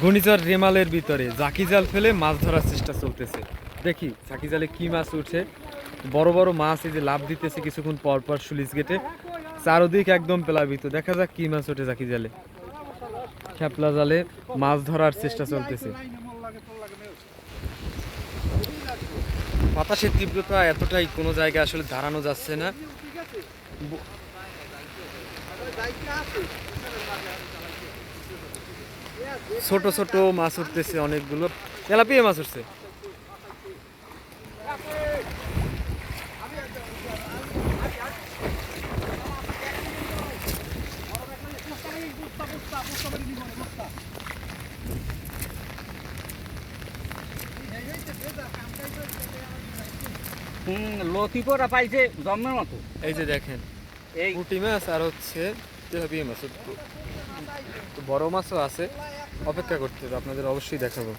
ঘূর্ণিঝড় রেমালের ভিতরে জাকি জাল ফেলে মাছ ধরার চেষ্টা চলতেছে। দেখি জাকি জালে কি মাছ উঠছে। বড় বড় মাছ এই যে লাভ দিতেছে কিছুক্ষণ পর পর সুলিশ গেটে। চারোদিক একদম প্লাবিত। দেখা যাক কি মাছ ওঠে জাকি জালে। খেপলা জালে মাছ ধরার চেষ্টা চলতেছে। বাতাসের তীব্রতা এতটাই কোনো জায়গায় আসলে দাঁড়ানো যাচ্ছে না। ছোট ছোট মাছ উঠতেছে অনেকগুলো। তেলাপিয়া মাছ উঠছে। পাইছে জন্মের মতো। এই যে দেখেন এই পুঁটি মাছ আর হচ্ছে তেলাপিয়া মাছ। বড় মাছও আছে। অপেক্ষা করতে হবে আপনাদের অবশ্যই দেখাবো।